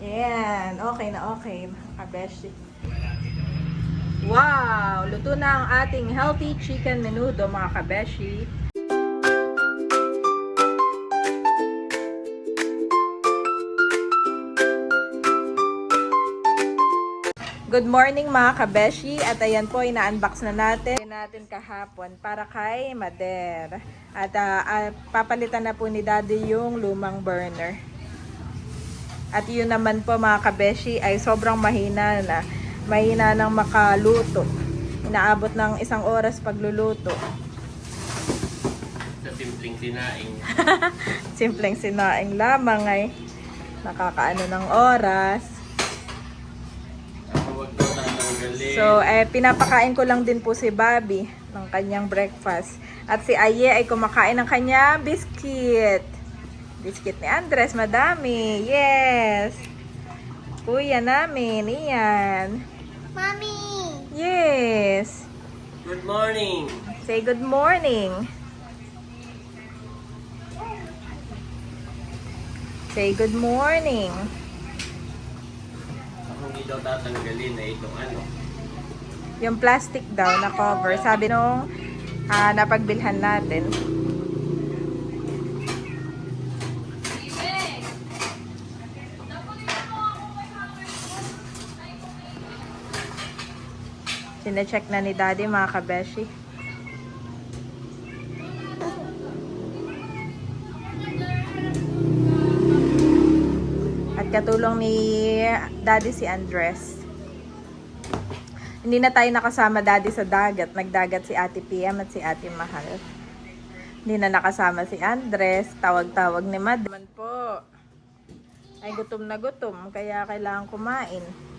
Yan, okay na okay, mga kabeshi. Wow! Luto na ang ating healthy chicken menudo, mga kabeshi. Good morning mga kabeshi at ayan po ina-unbox na natin natin kahapon para kay Mader. At ah, ah, papalitan na po ni Daddy yung lumang burner. At yun naman po mga kabeshi ay sobrang mahina na. Mahina ng makaluto. Inaabot ng isang oras pagluluto. Sa simpleng sinaing. Simpleng sinaing lamang ay nakakaano ng oras. So, eh, pinapakain ko lang din po si Bobby ng kanyang breakfast. At si Aye ay kumakain ng kanyang biscuit. Biscuit ni Andres, madami. Yes! Kuya namin, iyan. Mommy! Yes! Good morning! Say good morning. Say good morning. Ako hindi daw tatanggalin na itong ano. Yung plastic daw na cover, sabi nung ah, napagbilhan natin. Sine-check na ni Daddy mga kabeshi. At katulong ni Daddy si Andres. Hindi na tayo nakasama daddy sa dagat. Nagdagat si Ate PM at si Ate Mahal. Hindi na nakasama si Andres. Tawag-tawag ni Madman po. Ay gutom na gutom. Kaya kailangan kumain.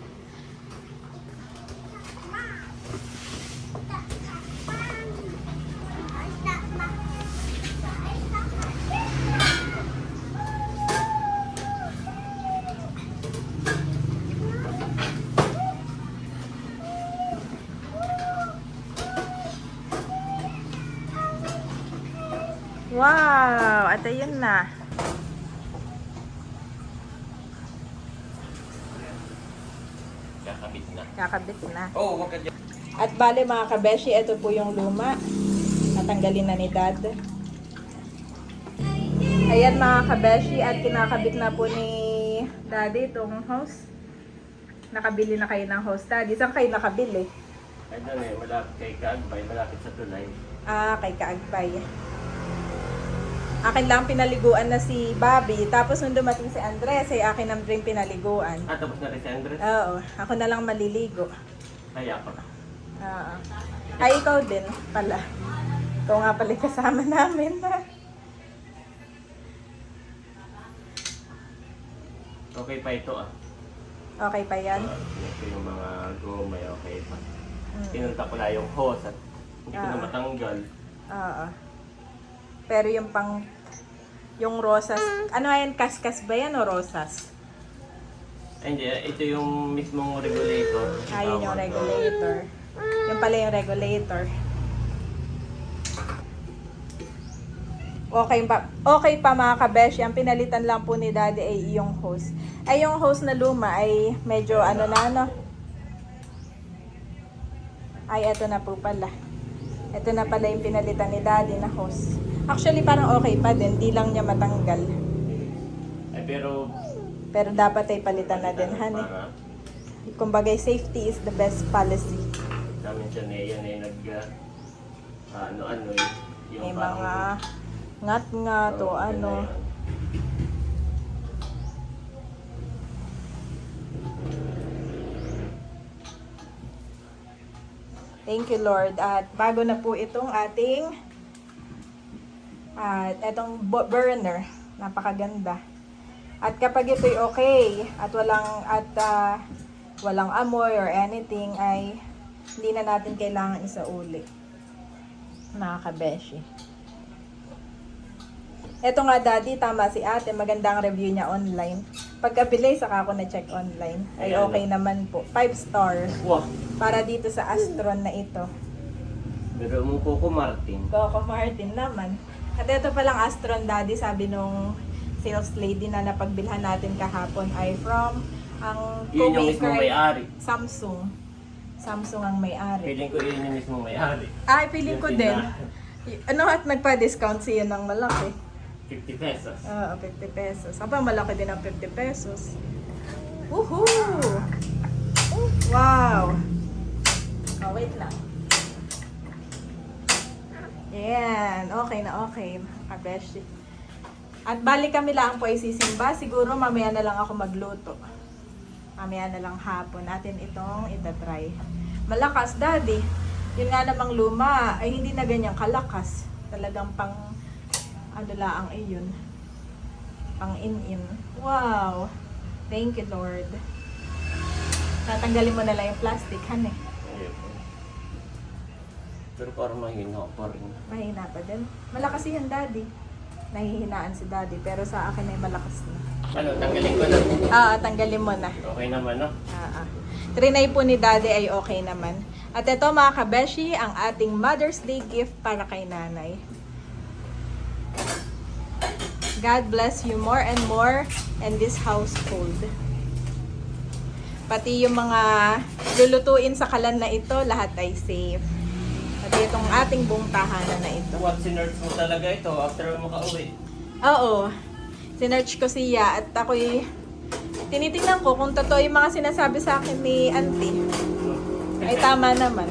At ayun na. Kakabit na. Kakabit na. Oh, wag ka dyan. At bale mga kabeshi, ito po yung luma. Natanggalin na ni dad. Ayan mga kabeshi, at kinakabit na po ni daddy itong hose. Nakabili na kayo ng hose daddy. Saan kayo nakabili? Ay, eh, malapit kay Kaagbay, malapit sa tulay. Ah, kay Kaagbay. Akin lang pinaliguan na si Bobby. Tapos nung dumating si Andres, ay akin ang ring pinaliguan. Ah, tapos na rin si Andres? Oo, ako na lang maliligo. Kaya ako. Oo. Ay, ikaw din pala. Ikaw nga pala kasama namin. Okay pa ito ah. Okay pa yan? Uh, ito yung mga gumay, okay pa. Mm. Pinunta ko lang yung hose at hindi ko na matanggal. Oo. Pero yung pang yung rosas, ano yan, kaskas ba yan o rosas? Ay, hindi. Ito yung mismong regulator. Ah, yun yung Tawag. regulator. Yung pala yung regulator. Okay pa, okay pa mga kabeshi, ang pinalitan lang po ni daddy ay yung hose. Ay yung hose na luma ay medyo ano na ano. Ay, eto na po pala. Ito na pala yung pinalitan ni daddy na hose. Actually, parang okay pa din. Di lang niya matanggal. Ay, pero... Pero dapat ay palitan na din, honey. Para, Kumbaga, safety is the best policy. namin siya na yan ay nag... ah, ano-ano eh. Yung May parang- mga ngat-ngat o Oo, ano. Thank you, Lord. At bago na po itong ating at etong bu- burner. Napakaganda. At kapag ito'y okay at walang at ah, walang amoy or anything ay hindi na natin kailangan isauli. Mga kabeshi. Ito nga daddy, tama si ate, magandang review niya online. Pagkabili, saka ako na-check online. Ay Ayan, okay naman po. 5 star. Wah! Para dito sa Astron na ito. Pero umupo ko Martin. Coco Martin naman. At ito palang Astron Daddy, sabi nung sales lady na napagbilhan natin kahapon ay from ang Yun yung mismo co-maker may-ari. Samsung. Samsung ang may-ari. Feeling ko yun yung mismo may-ari. Ay, Yung ko din. tindahan. Y- Ano at nagpa-discount siya ng malaki. 50 pesos. Oo, 50 pesos. Aba, malaki din ang 50 pesos. Woohoo! Oh, wow! Oh, wait lang. Yan. Okay na okay. Kabeshi. At bali kami lang po ay sisimba. Siguro mamaya na lang ako magluto. Mamaya na lang hapon. Natin itong itatry. Malakas, daddy. Yun nga namang luma ay hindi na ganyang kalakas. Talagang pang ano laang iyon. Pang in-in. Wow! Thank you, Lord. Tatanggalin mo na lang yung plastic, han eh. Pero parang mahina pa rin. Mahina pa din. Malakas yan, daddy. Nahihinaan si daddy, pero sa akin ay malakas na. Ano, tanggalin ko na. Ah, tanggalin mo na. Okay naman, no? Ah, ah. Trinay po ni daddy ay okay naman. At ito mga kabeshi, ang ating Mother's Day gift para kay nanay. God bless you more and more in this household. Pati yung mga lulutuin sa kalan na ito, lahat ay safe. Pati itong ating buong tahanan na ito. What sinerge mo talaga ito after mo makauwi? Oo. Sinerch ko siya at ako'y tinitingnan ko kung totoo yung mga sinasabi sa akin ni auntie. Ay tama naman.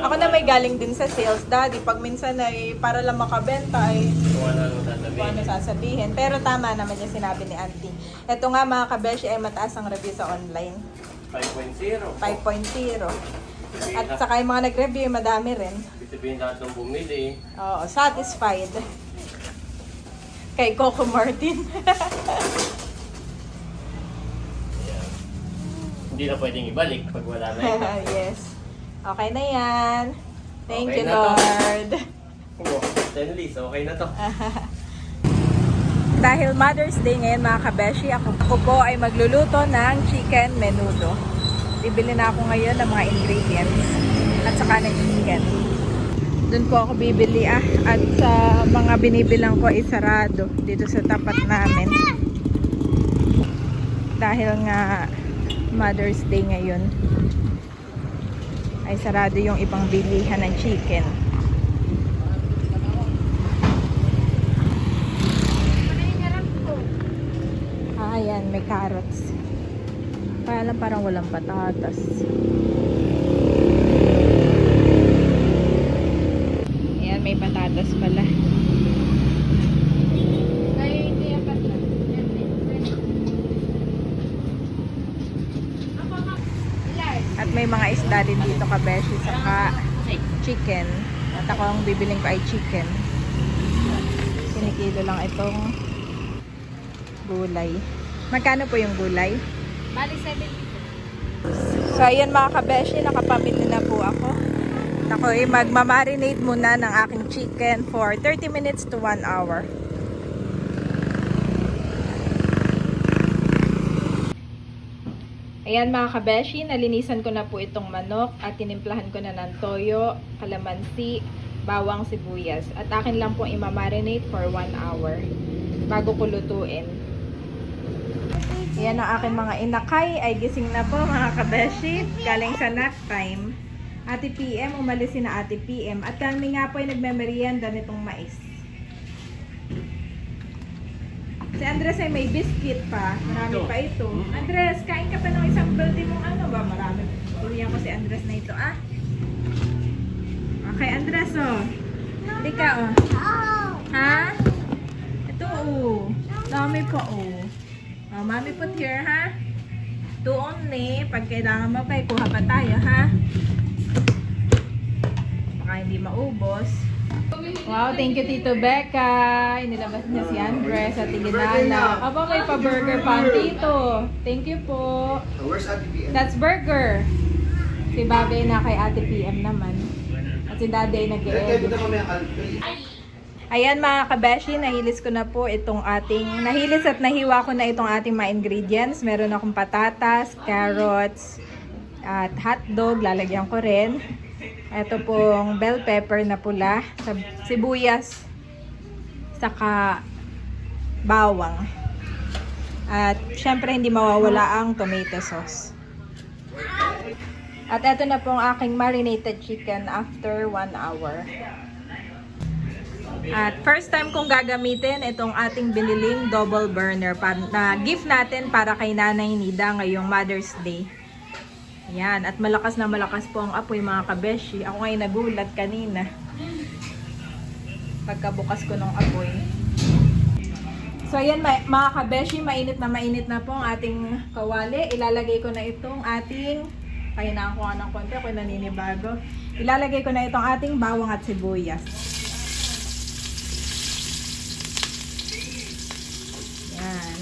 Ako na may galing din sa sales daddy. Pag minsan ay para lang makabenta ay Kung ano kung ano sasabihin. Pero tama naman yung sinabi ni auntie. Ito nga mga kabeshi ay mataas ang review sa online. 5.0. 5.0. At saka yung mga nag-review, madami rin. Ibig sabihin lahat ng bumili. Oo, satisfied. Kay Coco Martin. Ayan. Hindi na pwedeng ibalik pag wala na ito. yes. Okay na yan. Thank Okay you, na. Lord. Oh, stainless, okay na to. Dahil Mother's Day ngayon mga kabeshi, ako ko po ay magluluto ng chicken menudo. Bibili na ako ngayon ng mga ingredients at saka ng chicken. Doon po ako bibili ah. At sa mga binibilang ko ay sarado dito sa tapat namin. Dahil nga Mother's Day ngayon ay sarado yung ibang bilihan ng chicken. Ah, ayan, may carrots. Kaya lang parang walang patatas. Ayan, may patatas pala. At may mga isda din dito kabeshi saka chicken. At ako ang bibiling ko ay chicken. Sinikilo lang itong gulay. Magkano po yung gulay? Bali 70. So, ayan mga kabeshi, nakapamili na po ako. Ako ay magmamarinate muna ng aking chicken for 30 minutes to 1 hour. Ayan mga kabeshi, nalinisan ko na po itong manok at tinimplahan ko na ng toyo, kalamansi, bawang sibuyas. At akin lang pong imamarinate for 1 hour bago ko lutuin. Yan ang aking mga inakay ay gising na po mga kabeshi. Galing sa nap time. Ate PM, umalis na Ate PM. At kami nga po ay nagmemerienda nitong mais. Si Andres ay may biscuit pa. Marami pa ito. Andres, kain ka pa ng isang balde mong ano ba? Marami. Tuloyan ko si Andres na ito ah. Okay, Andres oh. Hindi ka oh. Ha? Ito oh. Dami pa oh. Oh, mami put here, ha? Two only. Pag kailangan mo pa, kuha pa tayo, ha? Baka hindi maubos. Wow, thank you, Tito Becca. Inilabas niya si Andres at Tiginana. Aba, may pa-burger pa ang Tito. Thank you po. Where's Ate PM? That's burger. Si Babe na kay Ate PM naman. At si Daddy nag-e-edit. Ayan mga kabeshi, nahilis ko na po itong ating, nahilis at nahiwa ko na itong ating mga ingredients. Meron akong patatas, carrots, at hotdog, lalagyan ko rin. Ito pong bell pepper na pula, sibuyas, saka bawang. At syempre hindi mawawala ang tomato sauce. At eto na pong aking marinated chicken after 1 hour. At first time kong gagamitin itong ating biniling double burner pa, na gift natin para kay Nanay Nida ngayong Mother's Day. Yan, at malakas na malakas po ang apoy mga kabeshi. Ako ngayon nagulat kanina. Pagkabukas ko ng apoy. So ayan mga kabeshi, mainit na mainit na po ang ating kawali. Ilalagay ko na itong ating, kaya na ako ng konti, ako naninibago. Ilalagay ko na itong ating bawang at sibuyas. Yan.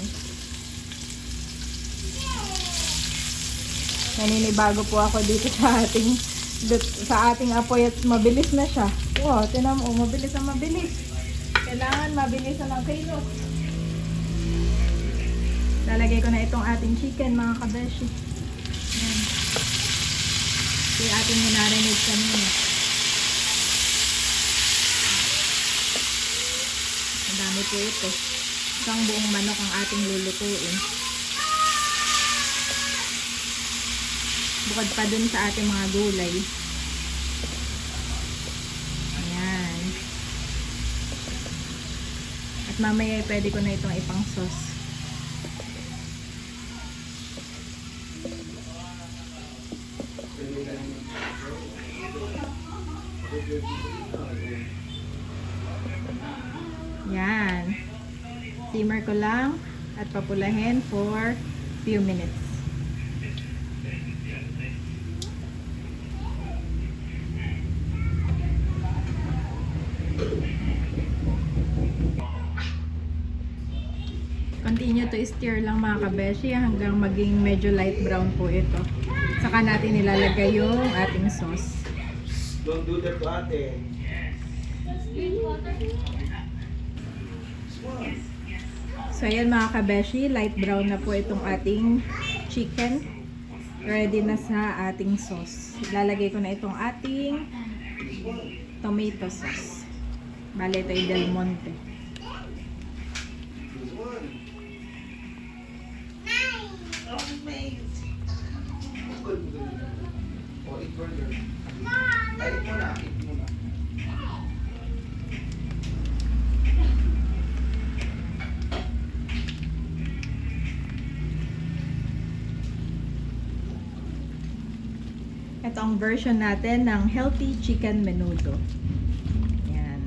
Naninibago po ako dito sa ating sa ating apoy at mabilis na siya. Wow, tinan mo, mabilis na mabilis. Kailangan mabilis na ng. Lalagay ko na itong ating chicken mga kabeshi. Ito yung ating minarinate kanina. Ang dami po ito. Isang buong manok ang ating lulutuin. Bukod pa dun sa ating mga gulay. Ayan. At mamaya pwede ko na itong ipang sauce. Yan. Simmer ko lang at papulahin for few minutes. To stir lang mga kabeshi hanggang maging medyo light brown po ito. Saka natin ilalagay yung ating sauce. Don't do that to ate. So ayan mga kabeshi, light brown na po itong ating chicken. Ready na sa ating sauce. Ilalagay ko na itong ating tomato sauce. Bale, ito ay Del Monte. Ito ang version natin ng healthy chicken menudo. Yan.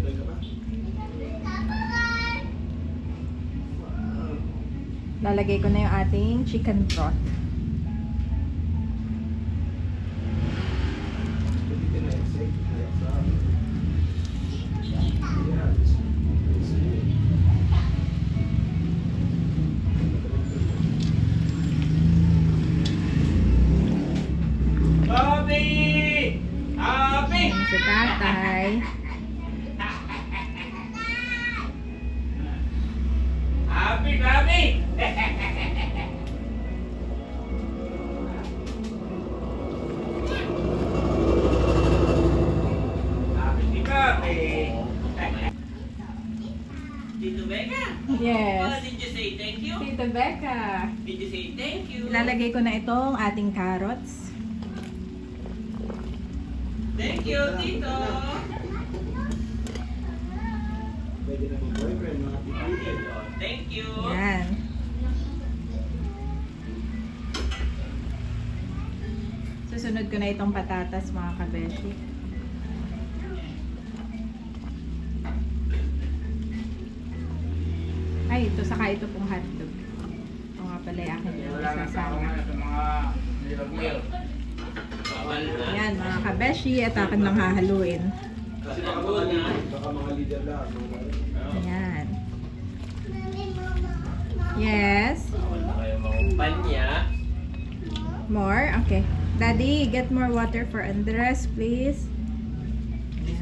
Tuloy ka ba? Lalagay ko na yung ating chicken broth. Ilalagay ko na itong ating carrots. Thank you, Tito! Pwede na boyfriend, mga titito. Thank you! Yan. Susunod ko na itong patatas mga kabeshi. Ay, ito saka ito pong hotdog. Pala yung aking isasama. Bawal na. Yan mga kabeshi at akin lang hahaluin. Kasi baka mga leader, baka mga leader lang. Yan. Yes. More? Okay. Daddy, get more water for Andres, please. This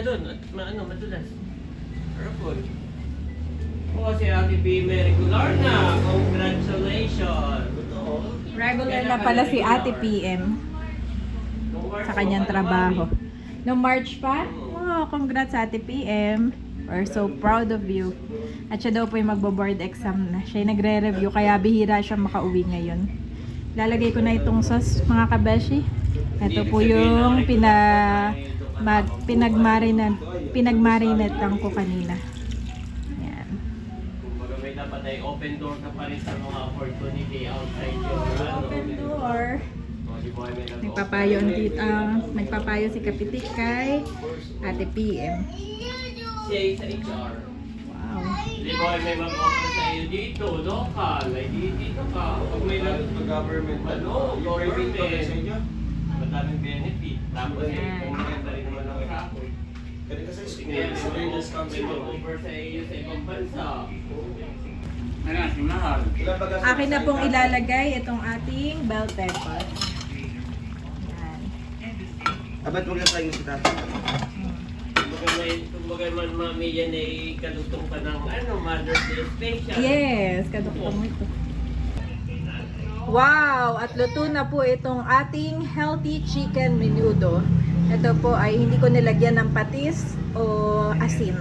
ka dun. At ma ano, madulas. Careful. Oo, si Ate B may regular na. Congratulations. Totoo. Regular na pala si Ate PM sa kanyang trabaho. No March pa? Wow, congrats Ate PM. We're so proud of you. At siya daw po yung magbo-board exam na. Siya yung nagre-review kaya bihira siya makauwi ngayon. Lalagay ko na itong sauce mga kabeshi. Ito po yung pina mag, pinagmarinate pinagmarinate ko kanina. Yan. Kumbaga may dapat ay open door ka pa rin sa mga opportunity outside your. Open door. O, di ba, may nag- Nagpapayo ang tita, nagpapayo si Kapitik kay Ate PM. Siya sa HR. Wow. Di ba may mag-offer sa iyo dito, local, ay di- dito ka. Pag may nag Pag-government, ano, inyo? madaming benefit. Tapos Yan. kung maganda Kasi kasi Rangers may Council. mag-offer sa iyo sa ibang bansa. Ba gas- Akin na pong ilalagay itong ating bell pepper. Yan. Abat mo sa inyo si Tata. Kumbaga man mami yan ay kadugtong pa ng ano, Mother's Day special. Yes, kadukto mo ito. Wow! At luto na po itong ating healthy chicken menudo. Ito po ay hindi ko nilagyan ng patis o asin.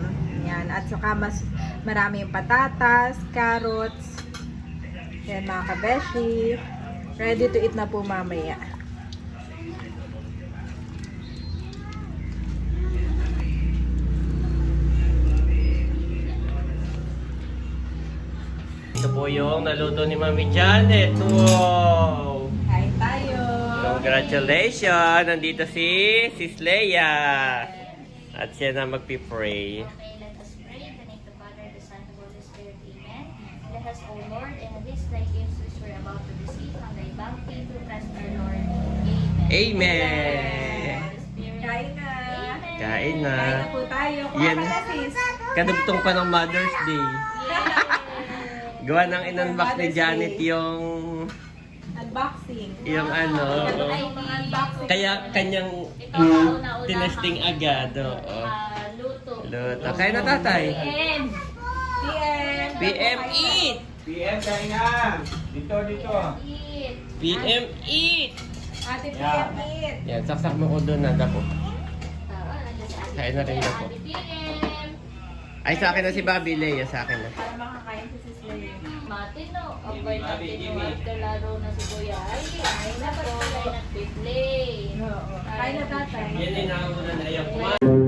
Yan. At saka mas marami yung patatas, carrots. Yan mga kabeshi. Ready to eat na po mamaya. Ito po yung naluto ni Mami Janet. Wow! Congratulations! Nandito si Sis Leia. At siya na magpipray. Okay, let us pray. In the name of the Father, the Son, and the Holy Spirit. Amen. Let us, O Lord, this thy gifts which we're about to receive from thy bounty through Christ our Lord. Amen. Amen. Kain na! Kain na. Kain na po tayo. Kuha Yan. sis! Kadugtong pa ng Mother's Day. Gawa ng in-unbox ni Mother's Janet Day. yung Unboxing. yung ano. Ito oo. ay mga unboxing. Kaya kanyang Ito ang una-una tinesting agad. Oo. Ah, luto. Luto. Kaya na tatay. PM. PM! PM eat! PM na! Dito, dito. Eat. PM eat! Ate PM eat! Yan, saksak mo ko doon na dako. Ah, nandiyan si Ate Kain na rin PM. ako. Ate PM. Ay, sa akin na si Bobby Leia, sa akin na. Para makakain si Sis Leia. Matino. Abay Jimmy, natin Jimmy. yung kalaro na si Kuya. Ay, ay, dapat kulay ng pitlay. Oo. Kain na tatay. Yan ay nakakunan na kumain.